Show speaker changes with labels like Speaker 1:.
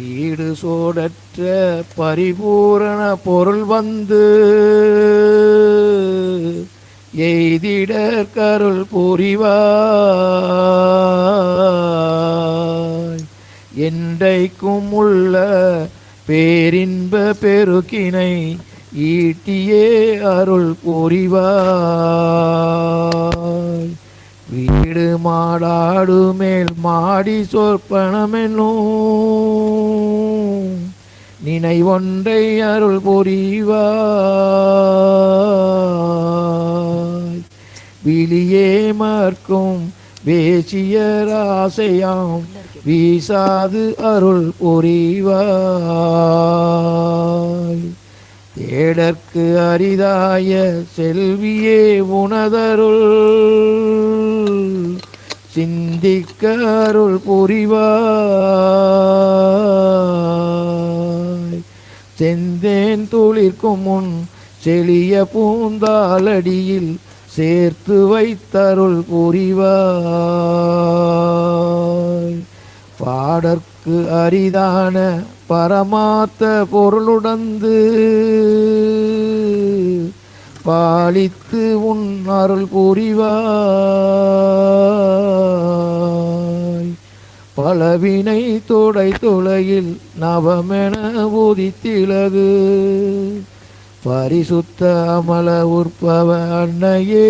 Speaker 1: ஈடு சோடற்ற பரிபூரண பொருள் வந்து எய்திட கருள் புரிவாய். என்றைக்கும் உள்ள பேரின்ப பெருக்கினை ஈட்டியே அருள் புரிவாய். மேடு மாடாடு மேல் மாடி சொற்பனமென்னும் நினைவொன்றை அருள் புரிவாய். விழியே மற்கும் வேசியராசையாம் வீசாது அருள் புரிவாய். தேடற்கு அரிதாய செல்வியே உனதருள். சிந்திக்க அருள் புரிவாய். செந்தேன் துளிர்க்கும் முன் செழிய பூந்தாலடியில் சேர்த்து வைத்தருள் புரிவாய். பாடற்கு அரிதான பரமாத்த பொருளுடந்து பாலித்து உன் அருள் புரிவாய். பலவினை தொடை துளையில் நவமென உதித்திலகு. பரிசுத்த அமல உற்பவ அன்னையே.